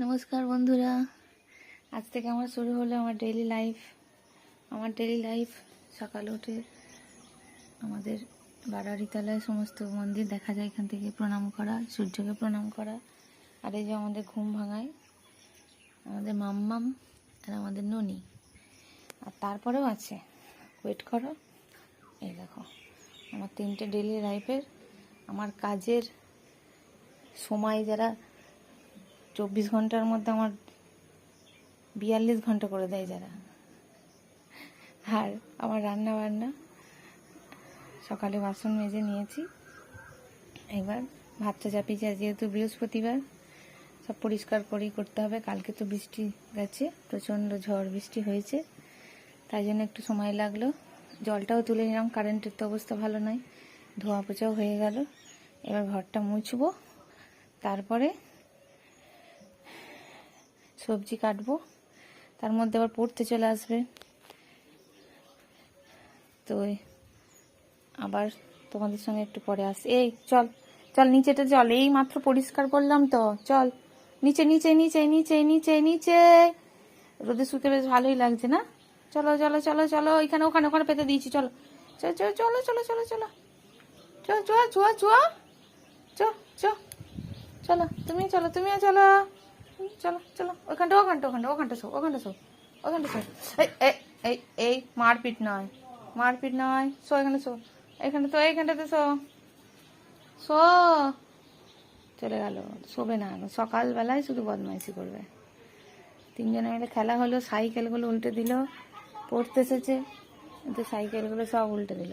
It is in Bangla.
নমস্কার বন্ধুরা। আজ থেকে আমার শুরু হলো আমার ডেইলি লাইফ আমার ডেইলি লাইফ সকালে উঠে আমাদের বাড়ারিতলায় সমস্ত মন্দির দেখা যায়, এখান থেকে প্রণাম করা, সূর্যকে প্রণাম করা। আর এই যে আমাদের ঘুম ভাঙায়, আমাদের মাম্মাম আর আমাদের ননি। আর তারপরেও আছে। ওয়েট করো। এই দেখো, আমার তিনটে ডেইলি লাইফের আমার কাজের সময় যারা চব্বিশ ঘণ্টার মধ্যে আমার বিয়াল্লিশ ঘণ্টা করে দেয় যারা। আর আমার রান্না বান্না, সকালে বাসন মেজে নিয়েছি। এবার ভাতটা চাপিয়েছি যেহেতু বৃহস্পতিবার, সব পরিষ্কার করেই করতে হবে। কালকে তো বৃষ্টি গেছে, প্রচণ্ড ঝড় বৃষ্টি হয়েছে। তাই জন্য একটু সময় লাগল। জলটাও তুলে নিলাম, কারেন্টের তো অবস্থা ভালো নয়। ধোয়া পোছাও হয়ে গেল। এবার ঘরটা মুছবো। তারপরে সবজি কাটবো। তার মধ্যে আবার পড়তে চলে আসবে। তো আবার তোমাদের সঙ্গে একটু পরে আস, এই চল চল নিচেটা চল এই মাত্র পরিষ্কার করলাম তো, চল। নিচে নিচে নিচে নিচে নিচে নিচে। রোদে শুতে বেশ ভালোই লাগছে না? চলো চলো চলো চলো, এখানে, ওখানে ওখানে পেতে দিয়েছি, চলো। চলো চলো চলো চলো চলো, চল। চুয়া চুয়া চুয়া চ চ চলো। তুমি চলো, তুমিও চলো। চলো চলো। ওখানটা ওখানটা ওখানটা ওখানটা শো ওখানটা শো ওখানটা শো। এই এই এই মারপিট নয় মারপিট নয়। শো, এখানে শো, এখানে তো, এইখানটাতে শো। শো। চলে গেল, শোবে না সকালবেলায় শুধু বদমাইশি করবে। তিনজনে মিলে খেলা হলো, সাইকেলগুলো উল্টে দিল, পড়তে এসেছে সাইকেলগুলো সব উল্টে দিল।